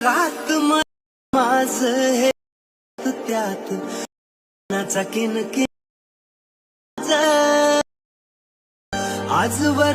रात म- माझ हे त्यात. नाचा किन किन आजवर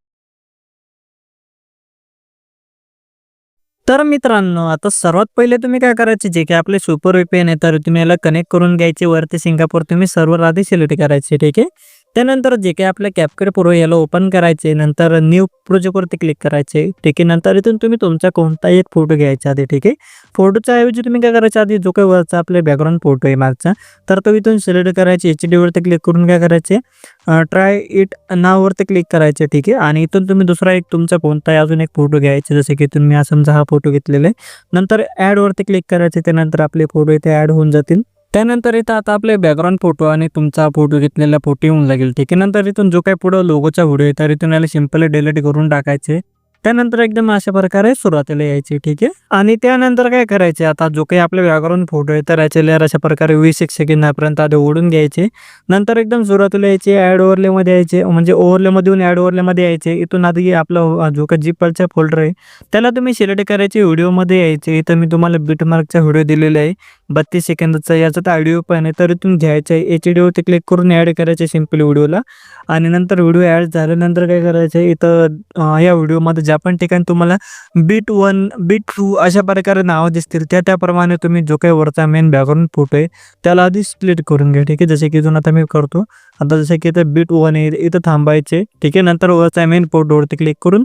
तर मित्रांनो आता सर्वात पहिले तुम्ही काय करायचे? जे काही आपले सुपर व्हीपीएन आहे तर तुम्ही याला कनेक्ट करून घ्यायचे. वरती सिंगापूर तुम्ही सर्वर आधी सिलेक्ट करायचे ठीक आहे? त्यानंतर जे काही आपल्या कॅपकट प्रो याला ओपन करायचे नंतर न्यू प्रोजेक्टवरती क्लिक करायचे ठीक आहे? नंतर इथून तुम्ही तुमचा कोणताही एक फोटो घ्यायचा आधी ठीक आहे? फोटोच्या ऐवजी तुम्ही काय करायच्या आधी जो काही वरचा आपल्या बॅकग्राऊंड फोटो आहे मागचा तर तो इथून सिलेक्ट करायचे एच डीवरती क्लिक करून काय करायचे? ट्राय इट नाववरती क्लिक करायचे ठीक आहे? आणि इथून तुम्ही दुसरा एक तुमचा कोणताही अजून एक फोटो घ्यायचे जसे की तुम्ही हा समजा हा फोटो घेतलेला आहे. नंतर ॲडवरती क्लिक करायचे त्यानंतर आपले फोटो इथे ॲड होऊन जातील. त्यानंतर इथं आता आपले बॅकग्राऊंड फोटो आणि तुमचा फोटो घेतलेला फोटो येऊन लागेल. ठीक आहे नंतर इथून जो काही पुढं लोगोचा व्हिडिओ आहे तर इथून याला सिम्पली डिलीट करून टाकायचे. त्यानंतर एकदम अशा प्रकारे सुरुवातीला यायची ठीक आहे. आणि त्यानंतर काय करायचे आता जो काही आपले व्याकरण फोटो आहे तर याचे लेअर अशा प्रकारे वीस एक सेकंदापर्यंत आधी ओढून घ्यायचे. नंतर एकदम सुरुवातीला यायचे ॲड ओव्हरलेमध्ये यायचे म्हणजे ओव्हरलेमधून येऊन ॲड ओव्हरलेमध्ये यायचे. इथून आधी आपलं जो काही जिपलचा फोल्डर आहे त्याला तुम्ही सिलेक्ट करायचे व्हिडिओमध्ये यायचे. इथं मी तुम्हाला बीटमार्कचा व्हिडिओ दिलेला आहे. बत्तीस सेकंदाचा याचा तर ऑडिओ पण आहे तर इथून घ्यायचं आहे. एच डीवरती क्लिक करून ॲड करायचे सिंपल व्हिडिओला आणि नंतर व्हिडिओ ॲड झाल्यानंतर काय करायचं आहे इथं या व्हिडिओमध्ये ज्या पण ठिकाणी तुम्हाला बीट वन बीट टू अशा प्रकारे नावं दिसतील त्या त्याप्रमाणे तुम्ही जो काही वरचा मेन बॅकग्राऊंड फोटो आहे त्याला आधी स्प्लिट करून घ्या ठीक आहे? जसे की इथून आता मी करतो. आता जसं की इथं बीट वन आहे इथं थांबायचे ठीक आहे? नंतर वरचा मेन फोटोवरती क्लिक करून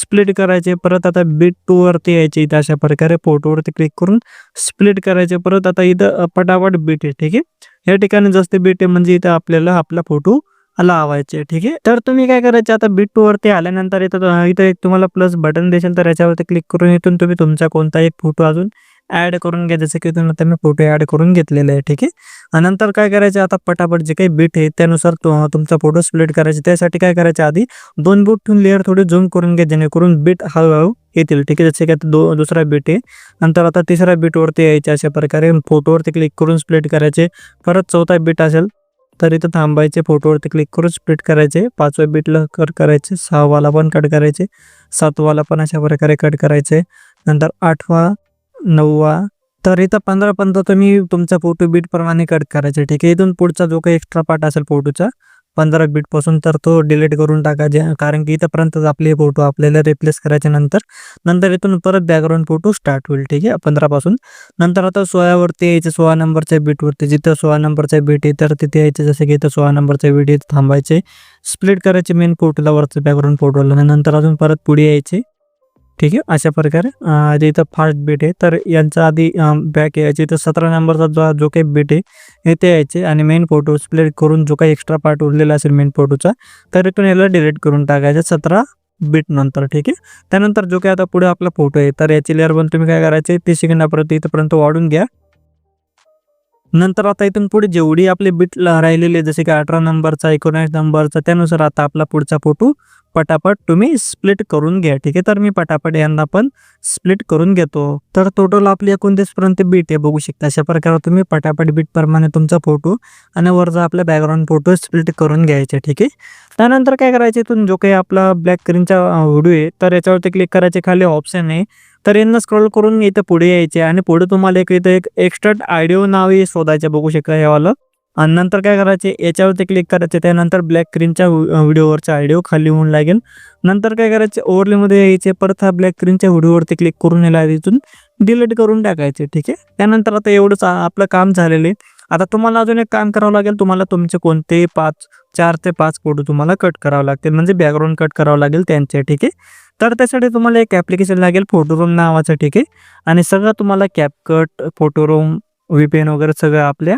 स्प्लिट करायचे परत आता बीट टू वरती यायचे इथं अशा प्रकारे फोटोवरती क्लिक करून स्प्लिट करायचे परत आता इथं पटापट बीट आहे ठीक आहे? या ठिकाणी जास्त बीट आहे म्हणजे इथं आपल्याला आपला फोटो लावायचे ठीक आहे? तर तुम्ही काय करायचे आता बीट टू वरती आल्यानंतर इथं इथं एक तुम्हाला प्लस बटन देशील तर याच्यावरती क्लिक करून इथून तुम्ही तुमचा कोणता एक फोटो अजून ॲड करून घ्या जसं की इथून आता मी फोटो ॲड करून घेतलेले आहे ठीक आहे? आणि नंतर काय करायचे आता पटापट जे काही बीट आहे त्यानुसार तुमचा फोटो स्प्लिट करायचे. त्यासाठी काय करायचे आधी दोन बूट ठेवून लेअर थोडी झूम करून घ्या जेणेकरून बीट हळूहळू येतील ठीक आहे? जसे की आता दो दुसरा बीट आहे. नंतर आता तिसऱ्या बीटवरती यायचे अशा प्रकारे फोटोवरती क्लिक करून स्प्लिट करायचे. परत चौथा बीट असेल तर इथं थांबायचे फोटोवरती क्लिक करून स्प्लिट करायचे. पाचव्या बीटला कट करायचे सहावाला पण कट करायचे सातवाला पण अशा प्रकारे कट करायचे. नंतर आठवा नववा तर इथं पंधरा पंधरा तुम्ही तुमचा फोटो बीटप्रमाणे कट करायचे. ठीक आहे इथून पुढचा जो काही एक्स्ट्रा पार्ट असेल फोटोचा पंधरा बीटपासून तर तो डिलीट करून टाकायचे. कारण की इथंपर्यंतच आपले फोटो आपल्याला रिप्लेस करायचे नंतर. नंतर इथून परत बॅकग्राऊंड फोटो स्टार्ट होईल ठीक आहे? पंधरा पासून. नंतर आता सोळावरती यायचे सोळा नंबरच्या बीटवरती जिथं सोळा नंबरच्या बीट आहे तर तिथे यायचे. जसं की इथं सोळा नंबरच्या बीट आहे थांबायचे. स्प्लिट करायचे मेन फोटोला वरचं बॅकग्राऊंड फोटोला नंतर अजून परत पुढे यायचे. ठीक आहे अशा प्रकारे. जे इथं फास्ट बीट आहे तर यांचा आधी बॅक यायचे तर सतरा नंबरचा जो जो काही बीट आहे हे ते यायचे आणि मेन फोटो स्प्लिट करून जो काही एक्स्ट्रा पार्ट उरलेला असेल मेन फोटोचा तर इथून याला डिलीट करून टाकायचा सतरा बीट नंतर ठीक आहे. त्यानंतर जो काही आता पुढे आपला फोटो आहे तर याची लेअर पण तुम्ही काय करायचे तीस सेकंदापर्यंत इथपर्यंत वाढून घ्या. नंतर आता इथून पुढे जेवढी आपले बीट राहिलेले जसे की अठरा नंबरचा एकोणीस नंबरचा त्यानुसार आता आपला पुढचा फोटो पटापट तुम्ही स्प्लिट करून घ्या ठीक आहे? तर मी पटापट यांना पण स्प्लिट करून घेतो. तर टोटल आपली एकोणतीस पर्यंत बीट आहे बघू शकता. अशा प्रकारे तुम्ही पटापट बीट प्रमाणे तुमचा फोटो आणि वरचा आपला बॅकग्राऊंड फोटो स्प्लिट करून घ्यायचे ठीक आहे? त्यानंतर काय करायचे इथून जो काही आपला ब्लॅक स्क्रीनचा व्हिडिओ आहे तर याच्यावरती क्लिक करायचे खाली ऑप्शन आहे. तर यांना स्क्रॉल करून इथं पुढे यायचे आणि पुढे तुम्हाला एक इथं एक एक्स्ट्रा ऑडिओ नाव हे शोधायचे बघू शकता हे वालं. आणि नंतर काय करायचे? याच्यावरती क्लिक करायचे. त्यानंतर ब्लॅक स्क्रीनच्या व्हिडिओवरचा ऑडिओ खाली होऊन लागेल. नंतर काय करायचे? ओव्हरलेमध्ये यायचे. परत हा ब्लॅक स्क्रीनच्या व्हिडिओवरती क्लिक करून याला तिथून डिलीट करून टाकायचे. ठीक आहे? त्यानंतर आता एवढंच आपलं काम झालेलं आहे. आता तुम्हाला अजून एक काम करावं लागेल. तुम्हाला तुमचे कोणतेही पाच चार ते पाच फोटो तुम्हाला कट करावं लागतील. म्हणजे बॅकग्राऊंड कट करावं लागेल त्यांचे. ठीक आहे? तर त्यासाठी तुम्हाला एक ॲप्लिकेशन लागेल फोटोरूम नावाचं ठीक आहे? आणि सगळं तुम्हाला कॅपकट फोटोरूम व्हीपीएन वगैरे सगळं आपल्या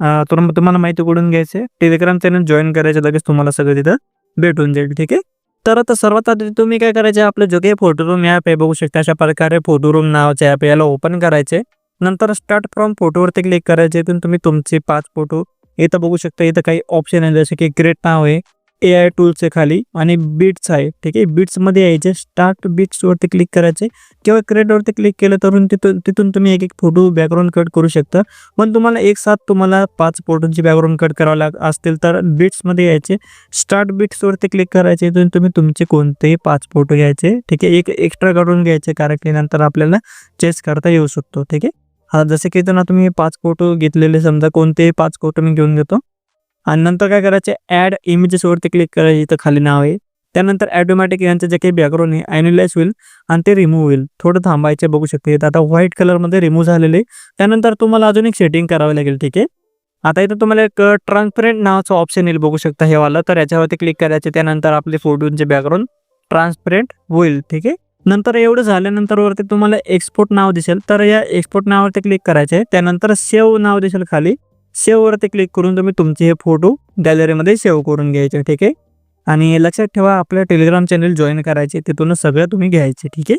तर तुम तुम्हाला माहिती कुठून घ्यायचे टेलिग्राम चॅनल जॉईन करायचं लगेच तुम्हाला सगळं तिथं भेटून जाईल ठीक आहे? तर आता सर्वात आधी तुम्ही काय करायचे आपलं जो काही फोटोरूम ॲप आहे बघू शकता अशा प्रकारे फोटोरूम नावाचे ॲप याला ओपन करायचे नंतर स्टार्ट फ्रॉम फोटोवरती क्लिक करायचे तुम्ही तुमचे पाच फोटो इथं बघू शकता इथं काही ऑप्शन आहे जसे की ग्रेट नाव आहे ए आय टूल्सचे खाली आणि बीट्स आहे ठीक आहे? बीट्समध्ये यायचे स्टार्ट बीट्सवरती क्लिक करायचे. किंवा क्रेटवरती क्लिक केलं तर तिथून तिथून तुम्ही एक एक फोटो बॅकग्राऊंड कट करू शकता. पण तुम्हाला एक साथ तुम्हाला पाच फोटोंची बॅकग्राऊंड कट करावं लाग असतील तर बीट्समध्ये यायचे. स्टार्ट बीट्सवरती क्लिक करायचे इथून तुम्ही तुमचे कोणतेही पाच फोटो घ्यायचे ठीक आहे? एक एक्स्ट्रा काढून घ्यायचे कारण की नंतर आपल्याला चेस करता येऊ शकतो ठीक आहे? हा जसे की इथं ना तुम्ही पाच फोटो घेतलेले समजा कोणतेही पाच फोटो मी घेऊन घेतो आणि नंतर काय करायचे? ॲड इमेजेसवरती क्लिक करायचे इथं खाली नाव आहे. त्यानंतर ॲटोमॅटिक यांचं जे काही बॅकग्राऊंड आहे ॲन्युलाइज होईल आणि ते रिमूव्ह होईल. थोडं थांबायचे बघू शकते. आता व्हाईट कलरमध्ये रिमूव्ह झालेले. त्यानंतर तुम्हाला अजून एक सेटिंग करावं लागेल ठीक आहे? आता इथं तुम्हाला एक ट्रान्सपरंट नावाचं ऑप्शन येईल बघू शकता हे वाला. तर याच्यावरती क्लिक करायचे त्यानंतर आपले फोटोचे बॅकग्राऊंड ट्रान्सपरंट होईल ठीक आहे? नंतर एवढं झाल्यानंतर वरती तुम्हाला एक्सपोर्ट नाव दिसेल. तर या एक्सपोर्ट नावावरती क्लिक करायचे. त्यानंतर सेव्ह नाव दिसेल खाली. सेववरती क्लिक करून तुम्ही तुमचे हे फोटो गॅलरीमध्ये सेव्ह करून घ्यायचे ठीक आहे? आणि लक्षात ठेवा आपल्या टेलिग्राम चॅनल जॉईन करायचे तिथूनच सगळं तुम्ही घ्यायचे ठीक आहे?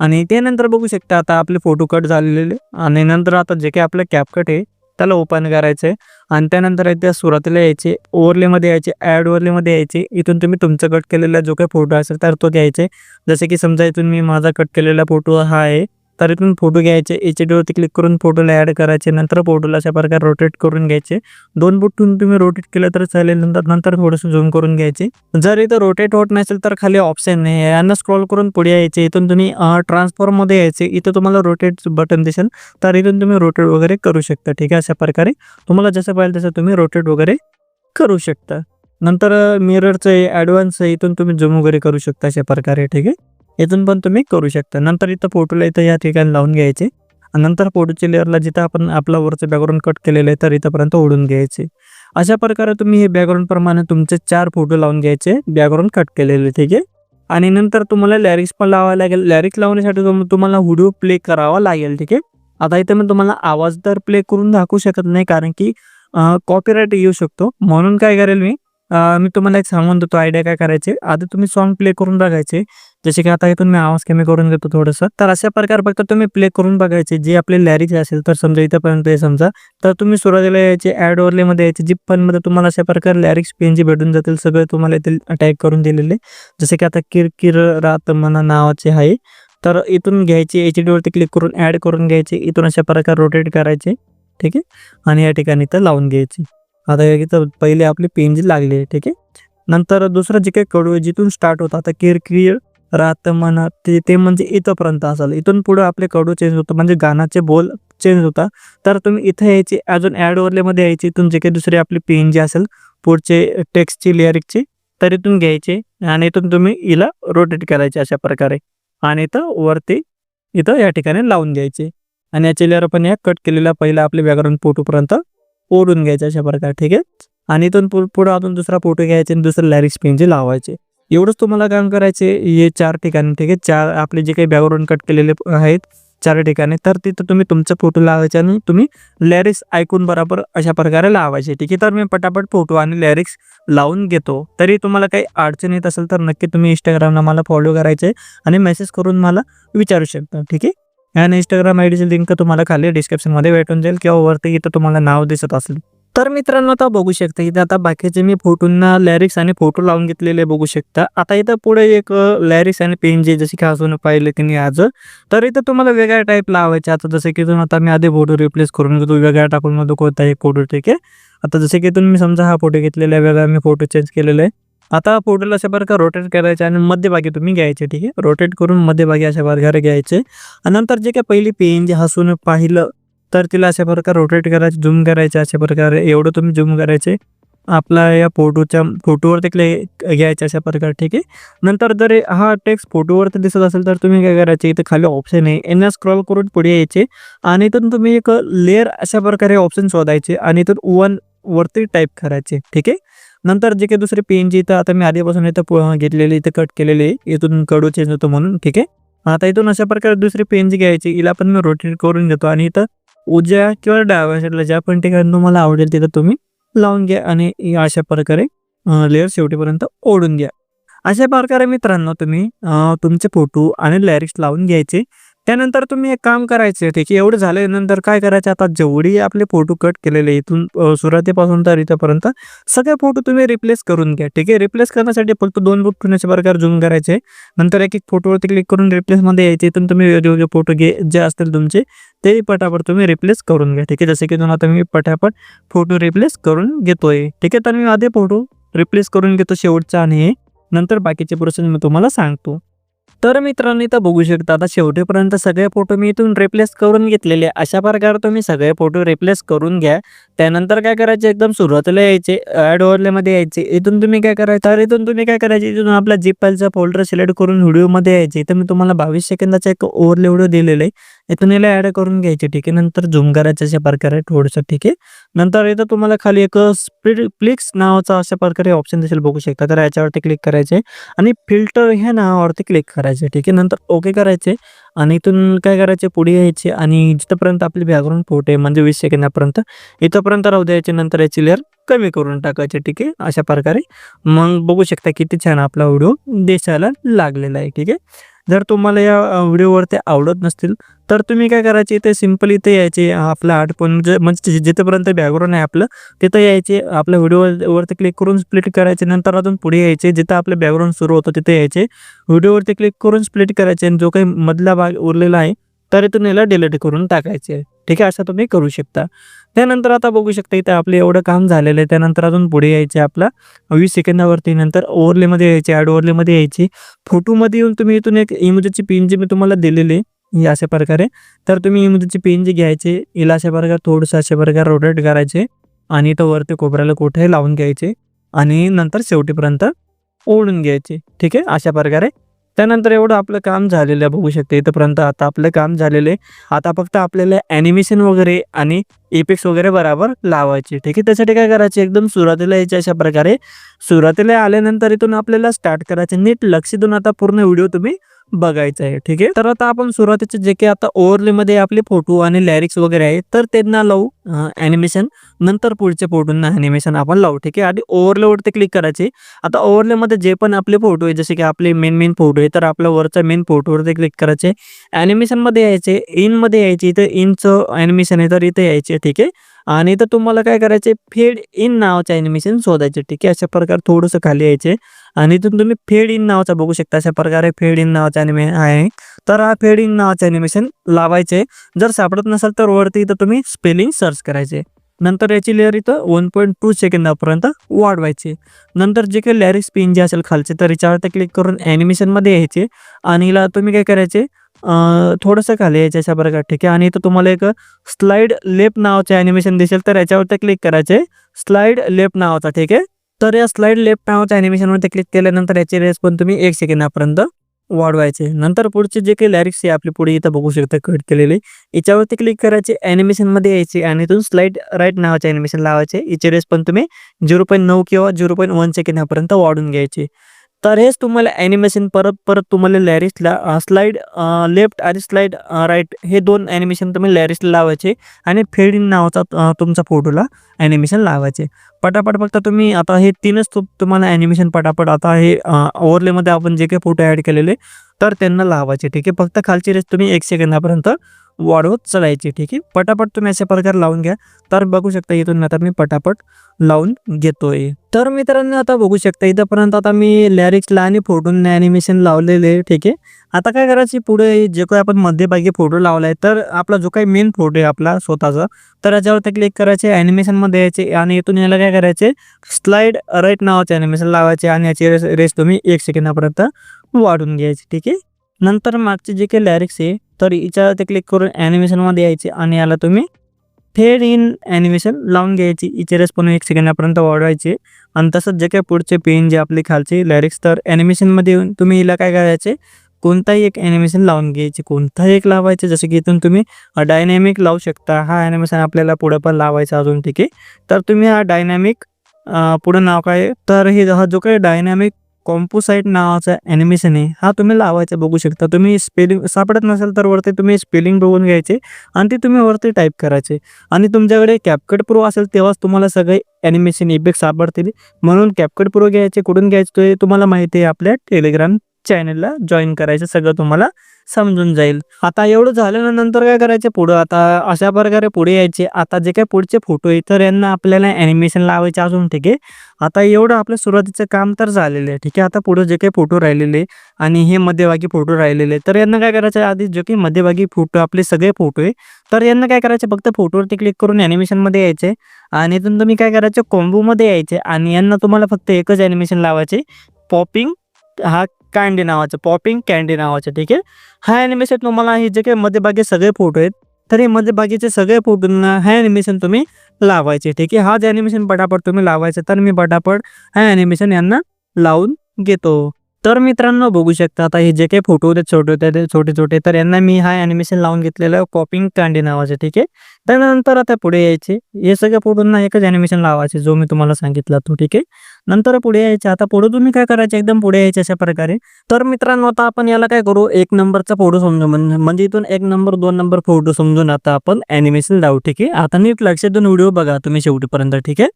आणि त्यानंतर बघू शकता आता आपले फोटो कट झालेले आणि नंतर आता जे काही आपलं कॅपकट आहे त्याला ओपन करायचं आहे आणि त्यानंतर त्या सुरुवातीला यायचे ओव्हरलेमध्ये यायचे ॲड ओव्हरलेमध्ये यायचे. इथून तुम्ही तुमचा कट केलेला जो काही फोटो असेल तर तो घ्यायचे. जसे की समजा इथून मी माझा कट केलेला फोटो हा आहे तर इथून फोटो घ्यायचे. एच डीवरती क्लिक करून फोटोला ॲड करायचे. नंतर फोटोला अशा प्रकारे रोटेट करून घ्यायचे. दोन बोटून तुम्ही रोटेट केलं तर चालेल. नंतर नंतर थोडंसं झूम करून घ्यायचे. जर इथं रोटेट होत नसेल तर खाली ऑप्शन नाही यांना स्क्रॉल करून पुढे यायचे. इथून तुम्ही ट्रान्सफॉर्ममध्ये यायचे. इथं तुम्हाला रोटेट बटन दिसेल. तर इथून तुम्ही रोटेट वगैरे करू शकता. ठीक आहे? अशा प्रकारे. तुम्हाला जसं पाहिजे तसं तुम्ही रोटेट वगैरे करू शकता. नंतर मिररचं आहे ॲडव्हान्स आहे. इथून तुम्ही झूम वगैरे करू शकता. अशा प्रकारे. ठीक आहे? इथून पण तुम्ही करू शकता. नंतर इथं फोटोला इथं या ठिकाणी लावून घ्यायचे. आणि नंतर फोटोच्या लेअरला जिथं आपण आपला वरचं बॅकग्राऊंड कट केलेलं आहे तर इथंपर्यंत ओढून घ्यायचे. अशा प्रकारे तुम्ही हे बॅकग्राऊंडप्रमाणे तुमचे चार फोटो लावून घ्यायचे बॅकग्राऊंड कट केलेले ठीक आहे? आणि नंतर तुम्हाला लॅरिक्स पण लावावं लागेल. लॅरिक्स लावण्यासाठी तुम- तुम्हाला व्हिडिओ प्ले करावा लागेल ठीक आहे? आता इथं मी तुम्हाला आवाज तर प्ले करून दाखवू शकत नाही कारण की कॉपीराईट येऊ शकतो. म्हणून काय करेल मी मी तुम्हाला एक सांगून देतो आयडिया काय करायचे. आधी तुम्ही सॉन्ग प्ले करून बघायचे. जसे की आता इथून मी आवाज कमी करून देतो थोडंसं. तर अशा प्रकार फक्त तुम्ही प्ले करून बघायचे. जे आपले लॅरिक्स असेल तर समजा इथंपर्यंत हे समजा. तर तुम्ही सुरुवातीला यायचे ॲड ओरलेमध्ये यायचे जी फनमध्ये तुम्हाला अशा प्रकारे लॅरिक्स पेन जे भेटून जातील. सगळे तुम्हाला इथे टाईप करून दिलेले. जसे की आता किर किर रात मना नावाचे आहे. तर इथून घ्यायचे एच डीवरती क्लिक करून ॲड करून घ्यायचे. इथून अशा प्रकारे रोटेट करायचे. ठीक आहे? आणि या ठिकाणी तर लावून घ्यायची. आता इथं पहिले आपली पेन जी लागली आहे ठीक आहे? नंतर दुसरं जे काही कडू आहे जिथून स्टार्ट होतं आता किरकिर किर रात म्हणा ते ते म्हणजे इथंपर्यंत असेल. इथून पुढे आपले कडू चेंज होतं म्हणजे गाण्याचे बोल चेंज होता. तर तुम्ही इथं यायचे अजून ॲड ओवरलेमध्ये यायचे इथून जे काही दुसरे आपली पेन जी असेल पुढचे टेक्स्टची लिरिकची तर इथून घ्यायचे आणि इथून तुम्ही हिला रोटेट करायचे अशा प्रकारे. आणि इथं वरती इथं या ठिकाणी लावून घ्यायचे. आणि याचे लेअर पण या कट केलेला पहिला आपले बॅकग्राऊंड फोटोपर्यंत ओढून घ्यायचे अशा प्रकारे ठीक आहे? आणि इथून पु- पुढं अजून दुसरा फोटो घ्यायचे आणि दुसरं लॅरिक्स पेनचे लावायचे. एवढंच तुम्हाला काम करायचे हे चार ठिकाणी ठीक आहे? चार आपले जे काही बॅकग्राऊंड कट केलेले आहेत चार ठिकाणी तर तिथं तुम्ही तुमचा फोटो लावायचे आणि तुम्ही लॅरिक्स ऐकून बरोबर अशा प्रकारे लावायचे ठीक आहे? तर मी पटापट फोटो आणि लॅरिक्स लावून घेतो. तरी तुम्हाला काही अडचण येत असेल तर नक्की तुम्ही इंस्टाग्रामला मला फॉलो करायचे आणि मेसेज करून मला विचारू शकता ठीक आहे? आणि इंस्टाग्राम आय डीची लिंक तुम्हाला खाली डिस्क्रिप्शनमध्ये भेटून जाईल किंवा वरती इथं तुम्हाला नाव दिसत असेल. तर मित्रांनो आता बघू शकता इथे आता बाकीचे मी फोटोंना लॅरिक्स आणि फोटो लावून घेतलेले बघू शकता. आता इथं पुढे एक लॅरिक्स आणि पेन जे जसे की अजून पाहिले की नाही आज. तर इथं तुम्हाला वेगळ्या टाईप लावायचे आता जसे की इथून आता मी आधी फोटो रिप्लेस करून घेतो वेगळ्या टाकून मध्ये कोणता एक फोटो ठीक आहे? आता जसे की इथून मी समजा हा फोटो घेतलेला आहे वेगळा मी फोटो चेंज केलेला आहे. आता पोर्टल अशा प्रकारे रोटेट करायचे आणि मध्यभागी तुम्ही घ्यायचे ठीक आहे? रोटेट करून मध्यभागी अशा प्रकारे घ्यायचे. आणि नंतर जे काही पहिली पेन जे हसून पाहिलं तर तिला अशा प्रकारे रोटेट करायचे झूम करायचे अशा प्रकारे एवढं तुम्ही झूम करायचे. आपला या फोटोच्या फोटोवरती क्लिक घ्यायचे अशा प्रकारे ठीक आहे? नंतर जर हा टेक्स्ट फोटोवरती दिसत असेल तर तुम्ही काय करायचे? इथे खाली ऑप्शन आहे. यांना स्क्रॉल करून पुढे यायचे. आणि इथून तुम्ही एक लेअर अशा प्रकारे ऑप्शन शोधायचे. आणि इथून वन वरती टाईप करायचे ठीक आहे? नंतर जे काही दुसरे पेन जी इथं आता मी आधीपासून इथं घेतलेली घेतलेले इथं कट केलेले इथून कडू चेंज होतो म्हणून ठीक आहे? आता इथून अशा प्रकारे दुसरी पेन जी घ्यायची हिला पण मी रोटेट करून घेतो आणि इथं उज्या किंवा डाव्या साईडला ज्या पण ठिकाणी तुम्हाला आवडेल तिथं तुम्ही लावून घ्या आणि अशा प्रकारे लेअर शेवटीपर्यंत ओढून घ्या. अशा प्रकारे मित्रांनो तुम्ही तुमचे फोटो आणि लॅरिक्स लावून घ्यायचे. त्यानंतर तुम्ही एक काम करायचे आहे? एवढं झाल्यानंतर काय करायचं? आता जेवढी आपले फोटो कट केलेले इथून सुरुवातीपासून तर इथंपर्यंत सगळे फोटो तुम्ही रिप्लेस करून घ्या ठीक आहे? रिप्लेस करण्यासाठी फक्त दोन बुक ठेवण्याचे प्रकार झूम करायचे. नंतर एक एक फोटोवरती क्लिक करून रिप्लेसमध्ये यायचे इथून तुम्ही वेगवेगळे फोटो घे जे असतील तुमचे ते पटापट तुम्ही रिप्लेस करून घ्या ठीक आहे? जसे की तुम्हाला आता मी पटापट फोटो रिप्लेस करून घेतोय ठीक आहे? तर मी आधी फोटो रिप्लेस करून घेतो शेवटचा आणि हे. नंतर बाकीचे प्रोसेस मी तुम्हाला सांगतो. तर मित्रांनो इथं बघू शकता आता शेवटीपर्यंत सगळे फोटो मी इथून रिप्लेस करून घेतलेले अशा प्रकारे तुम्ही सगळे फोटो रिप्लेस करून घ्या. त्यानंतर काय करायचे एकदम सुरुवातीला यायचे ॲड ओव्हरलेमध्ये यायचे. इथून तुम्ही काय करायचं तर इथून तुम्ही काय करायचे इथून आपला जीप फोल्डर सिलेक्ट करून व्हिडिओमध्ये यायचे. इथं मी तुम्हाला बावीस सेकंदाचा एक ओव्हरले व्हिडिओ दिलेला आहे. इथून याला ॲड करून घ्यायचे ठीक आहे. नंतर झूम करायचं अशा प्रकारे थोडंसं ठीक आहे. नंतर इथं तुम्हाला खाली एक स्पीड फ्लिक्स नावाचा अशा प्रकारे ऑप्शन दिसेल बघू शकता. तर याच्यावरती क्लिक करायचे आणि फिल्टर ह्या नावावरती क्लिक करायचे ठीक आहे. नंतर ओके करायचे आणि इथून काय करायचे? पुढे यायचे आणि जिथपर्यंत आपली बॅकग्राऊंड फोटो आहे म्हणजे वीस सेकंदापर्यंत इथंपर्यंत राहू द्यायचे. नंतर याची लेअर कमी करून टाकायचे ठीक आहे. अशा प्रकारे. मग बघू शकता किती छान आपला व्हिडिओ दिसायला लागलेला आहे ठीक आहे. जर तुम्हाला या व्हिडिओवरती आवडत नसतील तर तुम्ही काय करायचे इथे सिंपल इथे यायचे आपला आठ पण म्हणजे जिथेपर्यंत बॅकग्राऊंड आहे आपलं तिथं यायचे आपल्या व्हिडिओवरती क्लिक करून स्प्लिट करायचे नंतर अजून पुढे यायचे जिथं आपलं बॅकग्राऊंड सुरू होतं तिथे यायचे. व्हिडिओवरती क्लिक करून स्प्लिट करायचे आणि जो काही मधला भाग उरलेला आहे तर इथून याला डिलीट करून टाकायचे. ठीक आहे असं तुम्ही करू शकता. त्यानंतर आता बघू शकता इथं आपलं एवढं काम झालेलं आहे. त्यानंतर अजून पुढे यायचे आपला वीस सेकंदावरती नंतर ओव्हरलेमध्ये यायचे ॲड ओव्हरलेमध्ये यायची. फोटोमध्ये येऊन तुम्ही इथून एक इमोजीची पिन जी मी तुम्हाला दिलेली आहे, ही अशा प्रकारे तर तुम्ही इमोजीची पिन जी घ्यायची हिला अशा प्रकारे थोडंसं अशा प्रकारे रोटेट करायचे आणि इथं वरती कोपऱ्याला कुठेही लावून घ्यायचे आणि नंतर शेवटीपर्यंत ओढून घ्यायचे. ठीक आहे? अशा प्रकारे त्यानंतर एवढं आपलं काम झालेलं आहे बघू शकते. इथंपर्यंत आता आपलं काम झालेलं आहे. आता फक्त आपल्याला ॲनिमेशन वगैरे आणि इफेक्ट्स वगैरे बरोबर लावायचे. ठीक आहे? त्यासाठी काय करायचे? एकदम सुरुवातीला यायचे अशा प्रकारे. सुरुवातीला आल्यानंतर इथून आपल्याला स्टार्ट करायचे. नीट लक्ष देऊन आता पूर्ण व्हिडिओ तुम्ही बघायचं आहे ठीक आहे? तर आता आपण सुरुवातीचे जे काही आता ओव्हरलेमध्ये आपले फोटो आणि लॅरिक्स वगैरे आहेत तर त्यांना लावू ॲनिमेशन नंतर पुढच्या फोटोंना ॲनिमेशन आपण लावू ठीक आहे? आधी ओव्हरलेवरती क्लिक करायचे. आता ओव्हरलेमध्ये जे पण आपले फोटो आहे जसे की आपले मेन मेन फोटो आहे तर आपल्या वरच्या मेन फोटोवरती क्लिक करायचे. ॲनिमेशनमध्ये यायचे इनमध्ये यायचे इथं इनचं ॲनिमेशन आहे तर इथे यायचे ठीक आहे? आणि इथं तुम्हाला काय करायचे फेड इन नावाचं ॲनिमेशन शोधायचे ठीक आहे? अशा प्रकारे थोडंसं खाली यायचे आणि इथून तुम्ही फेड इन नावाचा बघू शकता. अशा प्रकारे फेड इन नावाचं ॲनिमे आहे. तर हा फेड इन नावाचं ॲनिमेशन लावायचे जर सापडत नसाल तर वरती इथं तुम्ही स्पेलिंग सर्च करायचे नंतर याची लेअर इथं वन पॉईंट टू सेकंदापर्यंत वाढवायची नंतर जे काही लॅरिक्स पिन जे असेल खालचे तर याच्यावरती क्लिक करून ॲनिमेशनमध्ये यायचे आणि हिला तुम्ही काय करायचे थोडंसं खाली यायचं अशा प्रकारे ठीक आहे. आणि इथं तुम्हाला एक स्लाइड लेप नावाचे ॲनिमेशन दिसेल तर याच्यावरती क्लिक करायचे. स्लाइड लेप नावाचा ठीक आहे. तर या स्लाइड लेप नावाच्या ॲनिमेशनवरती क्लिक केल्यानंतर याची रेस पण तुम्ही एक सेकंदापर्यंत वाढवायचे. नंतर पुढचे जे काही लॅरिक्स आहे आपली पुढे इथं बघू शकता कट केलेले. याच्यावरती क्लिक करायचे ॲनिमेशनमध्ये यायचे आणि इथून स्लाइड राईट नावाचे ॲनिमेशन लावायचे. याची रेस पण तुम्ही झिरो पॉईंट नऊ किंवा झिरो पॉईंट वन सेकंदापर्यंत वाढून घ्यायचे. तर हेच तुम्हाला ॲनिमेशन परत परत तुम्हाला लॅरिसला स्लाईड लेफ्ट आणि स्लाईड राईट हे दोन ॲनिमेशन तुम्ही लॅरिसला लावायचे आणि फेड इन नावाचा तुमचा फोटोला ॲनिमेशन लावायचे. पटापट फक्त तुम्ही आता हे तीनच तु तुम्हाला ॲनिमेशन पटापट आता हे ओव्हरलेमध्ये आपण जे काही फोटो ॲड केलेले तर त्यांना लावायचे ठीक आहे? फक्त खालची रेस तुम्ही एक सेकंदापर्यंत वाढवत चढायची ठीक आहे? पटापट तुम्ही अशा प्रकारे लावून घ्या. तर बघू शकता इथून आता मी पटापट लावून घेतोय. तर मित्रांनो आता बघू शकता इथंपर्यंत आता मी लॅरिक्सला आणि फोटोने ॲनिमेशन लावलेले आहे ठीक आहे? आता काय करायची पुढे जे काही आपण मध्यभागी फोटो लावला आहे तर आपला जो काही मेन फोटो आहे आपला स्वतःचा तर याच्यावरती क्लिक करायचे ॲनिमेशनमध्ये यायचे आणि इथून याला काय करायचे स्लाइड राईट नावाचे ॲनिमेशन लावायचे आणि याची रेस रेस तुम्ही एक सेकंदापर्यंत वाढून घ्यायची ठीक आहे? नंतर मागचे जे काही लॅरिक्स आहे तर हिच्यावरती क्लिक करून ॲनिमेशनमध्ये यायचे आणि याला तुम्ही थेड इन ॲनिमेशन लावून घ्यायची. हिचे रेस्पॉन पण एक सेकंदापर्यंत वाढवायचे. आणि तसंच जे काही पुढचे पेन जे आपले खालचे लॅरिक्स तर ॲनिमेशनमध्ये येऊन तुम्ही हिला काय करायचे? कोणताही एक ॲनिमेशन लावून घ्यायचे. कोणताही एक लावायचे. जसं की इथून तुम्ही डायनॅमिक लावू शकता. हा ॲनिमेशन आपल्याला पुढं पण लावायचा अजून ठीक आहे. तर तुम्ही हा डायनॅमिक पुढं नाव काय? आहे? तर हे हा जो काही डायनॅमिक कॉम्पोसाईट नावाचा ॲनिमेशन आहे हा तुम्ही लावायचा बघू शकता. तुम्ही स्पेलिंग सापडत नसेल तर वरती तुम्ही स्पेलिंग बघून घ्यायचे आणि ते तुम्ही वरती टाईप करायचे. आणि तुमच्याकडे कॅपकट प्रो असेल तेव्हाच तुम्हाला सगळे ॲनिमेशन इफेक्ट सापडतील. म्हणून कॅपकट प्रो घ्यायचे कुठून घ्यायचे ते तुम्हाला माहिती आहे आपल्या टेलिग्राम चॅनलला जॉईन करायचं सगळं तुम्हाला समजून जाईल. आता एवढं झाल्यानंतर काय करायचे पुढं? आता अशा प्रकारे पुढे यायचे. आता जे काही पुढचे फोटो आहे तर यांना आपल्याला ॲनिमेशन लावायचे अजून ठीक आहे? आता एवढं आपलं सुरुवातीचं काम तर झालेलं आहे ठीक आहे? आता पुढं जे काही फोटो राहिलेले आणि हे मध्यभागी फोटो राहिलेले तर यांना काय करायचं? आधी जे की मध्यभागी फोटो आपले सगळे फोटो आहे तर यांना काय करायचे? फक्त फोटोवरती क्लिक करून ॲनिमेशनमध्ये यायचे आणि इथून तुम्ही काय करायचे? कॉम्बोमध्ये यायचे आणि यांना तुम्हाला फक्त एकच ॲनिमेशन लावायचे. पॉपिंग हा कँडी नावाचं पॉपिंग कँडी नावाचं ठीक आहे? हा ॲनिमेशन तुम्हाला हे जे काही मध्यभागी सगळे फोटो आहेत तर हे मध्यभागीचे सगळे फोटोंना हा ॲनिमेशन तुम्ही लावायचे ठीक आहे? हा जे ॲनिमेशन पटापट तुम्ही लावायचं तर मी पटापट हा ॲनिमेशन यांना लावून घेतो. तर मित्रांनो बघू शकता आता हे जे काही फोटो होते छोटे होते छोटे छोटे तर यांना मी हा ॲनिमेशन लावून घेतलेलं आहे पॉपिंग कांडी नावाचे ठीक आहे? त्यानंतर आता पुढे यायचे हे सगळ्या फोटोंना एकच ॲनिमेशन लावायचे जो मी तुम्हाला सांगितला तो ठीक आहे? नंतर पुढे यायचे. आता पुढे तुम्ही काय करायचे? एकदम पुढे यायचे अशा प्रकारे. तर मित्रांनो आता आपण याला काय करू? एक नंबरचा फोटो समजू. म्हणजे म्हणजे इथून एक नंबर दोन नंबर फोटो समजून आता आपण ॲनिमेशन लावू ठीक आहे? आता नीट लक्ष देऊन व्हिडिओ बघा तुम्ही शेवटीपर्यंत ठीक आहे?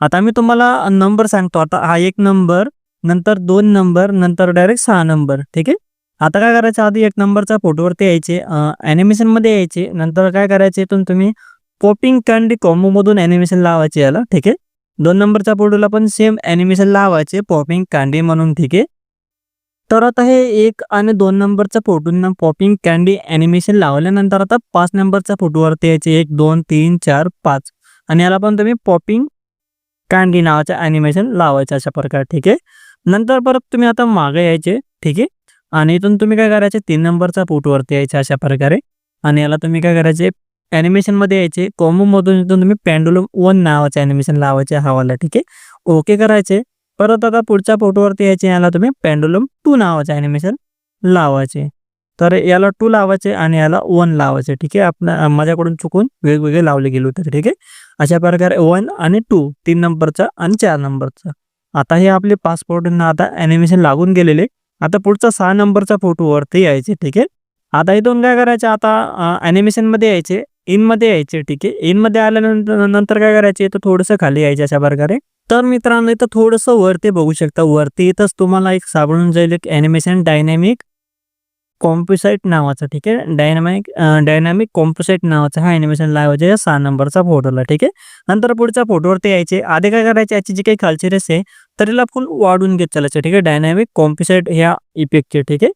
आता मी तुम्हाला नंबर सांगतो. आता हा एक नंबर नंतर दोन नंबर नंतर डायरेक्ट सहा नंबर ठीक आहे? आता काय करायचं? आधी एक नंबरचा फोटोवरती यायचे ॲनिमेशनमध्ये यायचे. नंतर काय करायचे? इथून तुम्ही पॉपिंग कँडी कॉम्बोमधून ॲनिमेशन लावायचे याला ठीक आहे? दोन नंबरच्या फोटोला पण सेम ॲनिमेशन लावायचे पॉपिंग कँडी म्हणून ठीक आहे? तर आता हे एक आणि दोन नंबरच्या फोटोंना पॉपिंग कँडी ॲनिमेशन लावल्यानंतर आता पाच नंबरच्या फोटोवरती यायचे एक दोन तीन चार पाच. आणि याला पण तुम्ही पॉपिंग कँडी नावाचं ॲनिमेशन लावायचं अशा प्रकारे ठीक आहे? नंतर परत तुम्ही आता मागे यायचे ठीक आहे? आणि इथून तुम्ही काय करायचे तीन नंबरचा फोटोवरती यायचे अशा प्रकारे. आणि याला तुम्ही काय करायचे ॲनिमेशनमध्ये यायचे. कॉम्बोमधून इथून तुम्ही पॅन्डुलम वन नावाचं ॲनिमेशन लावायचे हवाला ठीक आहे? ओके करायचे. परत आता पुढच्या फोटोवरती यायचे याला तुम्ही पॅन्डुलम टू नावाचं ॲनिमेशन लावायचे. तर याला टू लावायचे आणि याला वन लावायचे ठीक आहे? आपण माझ्याकडून चुकून वेगवेगळे लावले गेले होते ठीक आहे? अशा प्रकारे वन आणि टू तीन नंबरचा आणि चार नंबरचा. आता हे आपले पासपोर्टना आता ॲनिमेशन लागून गेलेले. आता पुढचा सहा नंबरचा फोटोवरती यायचे ठीक आहे? आता इथून काय करायचे? आता ॲनिमेशनमध्ये यायचे. इनमध्ये यायचे ठीक आहे. इनमध्ये आल्यानंतर नंतर काय करायचे? तर थोडंसं खाली यायचे अशा प्रकारे. तर मित्रांनो इथं थोडंसं वरती बघू शकता. वरती इथंच तुम्हाला एक सापडून जाईल एक ॲनिमेशन डायनॅमिक कॉम्प्युसाईट नावाचं ठीक आहे. डायनॅमिक डायनॅमिक कॉम्प्युसाईट नावाचं हा ॲनिमेशन लावायचं या सहा नंबरचा फोटोला ठीक आहे. नंतर पुढच्या फोटोवरती यायचे. आधी काय करायचे? याची जी काही खालची रेस आहे तर तिला फुल वाढून घेत चालायचं ठीक आहे. डायनॅमिक कॉम्प्युसाईट ह्या इफेक्टचे ठीक आहे.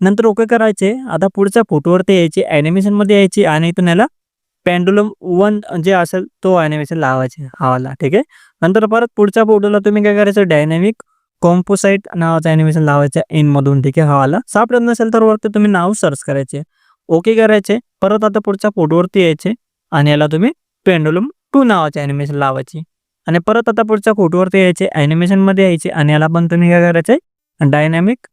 नंतर ओके करायचे. आता पुढच्या फोटोवरती यायचे. ॲनिमेशनमध्ये यायची आणि इथून याला पेंडुलम वन जे असेल तो ॲनिमेशन लावायचे हवाला ठीक आहे? नंतर परत पुढच्या फोटोला तुम्ही काय करायचं? डायनॅमिक कॉम्पोसाईट नावाचं ॲनिमेशन लावायचं इनमधून ठीक आहे? हवाला सापडत नसेल तर वरती तुम्ही नाव सर्च करायचे. ओके करायचे. परत आता पुढच्या फोटोवरती यायचे आणि याला तुम्ही पेंडुलम टू नावाचे ॲनिमेशन लावायची. आणि परत आता पुढच्या फोटोवरती यायचे ॲनिमेशनमध्ये यायचे आणि याला पण तुम्ही काय करायचे? डायनॅमिक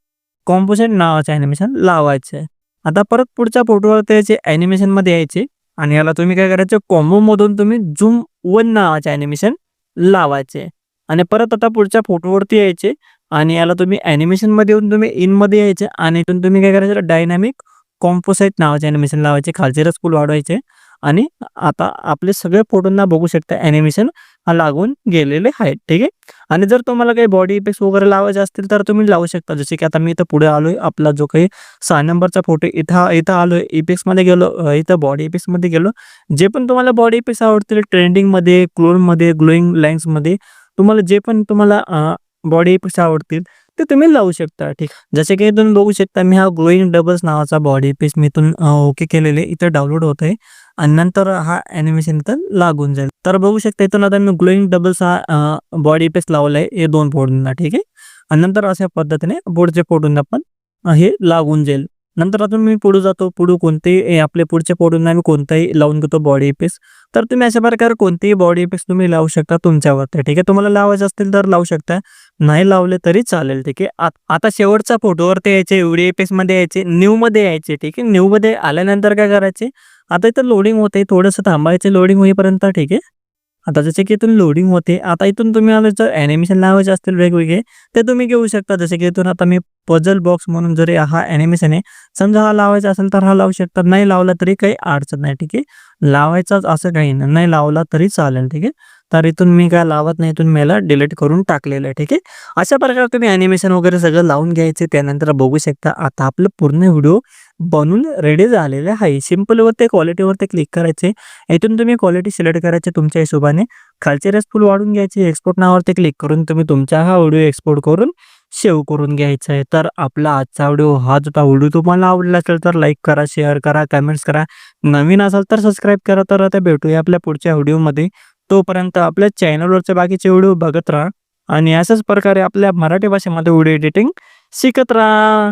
कॉम्पोसाईट नावाचं ॲनिमेशन लावायचं. आता परत पुढच्या फोटोवरती यायचे ॲनिमेशनमध्ये यायचे. आणि याला तुम्ही काय करायचं कॉम्बोमधून तुम्ही झूम वन नावाचे ॲनिमेशन लावायचे. आणि परत आता पुढच्या फोटोवरती यायचे आणि याला तुम्ही ॲनिमेशनमध्ये येऊन तुम्ही इनमध्ये यायचे आणि इथून तुम्ही काय करायचं डायनॅमिक कॉम्पोसाईट नावाचे ॲनिमेशन लावायचे खालचे रसपूल वाढवायचे आणि आता आपले सगळे फोटोंना बघू शकता ॲनिमेशन लागून गेलेले आहेत. ठीक आहे? आणि जर तुम्हाला काही बॉडी इफेक्ट्स वगैरे लावायचे असतील तर तुम्ही लावू शकता. जसे की आता मी इथं पुढे आलोय. आपला जो काही सहा नंबरचा फोटो इथं इथं आलोय. इफेक्ट्समध्ये गेलो इथं बॉडी इफेक्ट्समध्ये गेलो. जे पण तुम्हाला बॉडी इफेक्ट्स आवडतील ट्रेंडिंगमध्ये क्लोनमध्ये ग्लोईंग लाईन्समध्ये तुम्हाला जे पण तुम्हाला बॉडी इफेक्ट्स आवडतील ते तुम्ही लावू शकता. ठीक. जसे की तुम्ही बघू शकता मी हा ग्लोईंग डबल्स नावाचा बॉडी इफेक्ट मी इथून ओके केलेले इथं डाउनलोड होत आहे आणि नंतर हा ॲनिमेशन इथं लागून जाईल. तर बघू शकता इथून आता मी ग्लोईंग डबल्स हा बॉडी पेस्ट लावला आहे हे दोन फोटोंना ठीक आहे? आणि नंतर अशा पद्धतीने पुढचे फोटोंना पण हे लागून जाईल. नंतर आता मी पुढे जातो. पुढे कोणतेही आपले पुढचे फोटोंना मी कोणताही लावून घेतो बॉडी पेस तर तुम्ही अशा प्रकारे कोणतेही बॉडी इफेक्ट तुम्ही लावू शकता तुमच्यावरती ठीक आहे? तुम्हाला लावायचे असतील तर लावू शकता. नाही लावले तरी चालेल ठीक आहे? आता शेवटच्या फोटोवरती यायचे व्हिडिओ पेसमध्ये यायचे न्यूमध्ये यायचे ठीक आहे? न्यूमध्ये आल्यानंतर काय करायचे? आता इथं लोडिंग होते थोडंसं थांबायचे लोडिंग होईपर्यंत ठीक आहे. आता जसे की इथून लोडिंग होते आता इथून तुम्ही आलं जर ॲनिमेशन लावायचे असतील वेगवेगळे ते तुम्ही घेऊ शकता. जसे की इथून आता मी पझल बॉक्स म्हणून जरी हा ॲनिमेशन आहे समजा हा लावायचा असेल तर हा लावू शकता नाही लावला तरी काही अडचण नाही ठीक आहे. लावायचाच असं काही नाही नाही लावला तरी चालेल ठीक आहे. तर इथून मी काय लावत नाही इथून मी डिलीट करून टाकलेलं आहे ठीक आहे. अशा प्रकारे तुम्ही ॲनिमेशन वगैरे सगळं लावून घ्यायचे त्यानंतर बघू शकता. आता आपलं पूर्ण व्हिडिओ बनून रेडी झालेले आहे. सिम्पलवर ते क्वालिटीवर क्वालिटीवरती क्लिक करायचे. इथून तुम्ही क्वालिटी सिलेक्ट करायचे तुमच्या हिशोबाने. खालचे रेस फुल वाढून घ्यायचे. एक्सपोर्ट नावावरती क्लिक करून तुम्ही तुमचा हा व्हिडिओ एक्सपोर्ट करून सेव्ह करून घ्यायचा आहे. तर आपला आजचा व्हिडिओ हा होता. व्हिडिओ तुम्हाला आवडला असेल तर लाईक करा शेअर करा कमेंट्स करा. नवीन असाल तर सबस्क्राईब करा. तर आता भेटूया आपल्या पुढच्या व्हिडिओमध्ये तोपर्यंत आपल्या चॅनलवरचे बाकीचे व्हिडिओ बघत राहा. आणि अशाच प्रकारे आपल्या मराठी भाषेमध्ये व्हिडिओ एडिटिंग शिकत राहा.